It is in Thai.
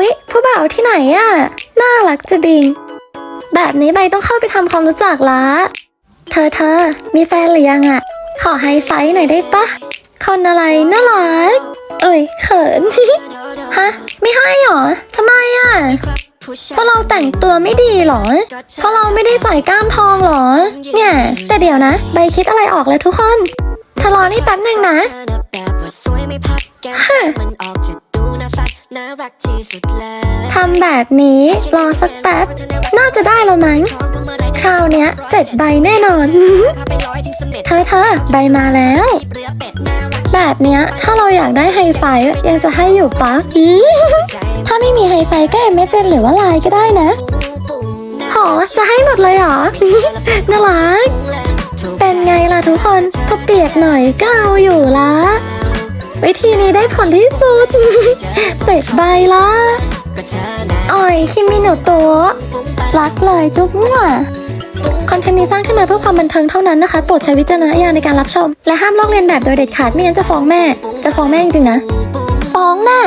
อุ๊ย ผู้บ่าวที่ไหนอะน่ารักจะบิง แบบนี้ใบต้องเข้าไปทำความรู้จักละเธอเธอ มีแฟนหรือยังอะขอไฮไฟว์หน่อยได้ปะคนอะไรน่ารัก เอ้ย เขิน ฮะ ไม่ให้หรอทำไมอะเพราะเราแต่งตัวไม่ดีหรอ เพราะเราไม่ได้ใส่กล้ามทองหรอ เนี่ย แต่เดี๋ยวนะ ใบคิดอะไรออกเลยทุกคนเธอรอนี่แป๊บหนึ่งนะฮะ ทำแบบนี้รอสักแป๊บ น่าจะได้แล้วมั้ง คราวเนี้ยเสร็จใบแน่นอน เธอเธอใบมาแล้ว แบบเนี้ยถ้าเราอยากได้ไฮไฟว์ยังจะให้อยู่ปะถ้าไม่มีไฮไฟว์ก็เอ็มเอสเหรือว่าไลน์ก็ได้นะหอจะให้หมดเลยเหรอ น่ารัก เป็นไงล่ะทุกคนพอเปียกหน่อยก็เอาอยู่ละวิธีนี้ได้ผลที่สุดเสร็จใบละอ่อยคิมิโนโตะรักเลยจุ๊บมั่วคอนเทนต์นี้สร้างขึ้นมาเพื่อความบันเทิงเท่านั้นนะคะโปรดใช้วิจารณญาณในการรับชม และห้ามลอกเลียนแบบโดยเด็ดขาดไม่งั้นจะฟ้องแม่ จะฟ้องแม่จริงๆนะ ฟ้องแม่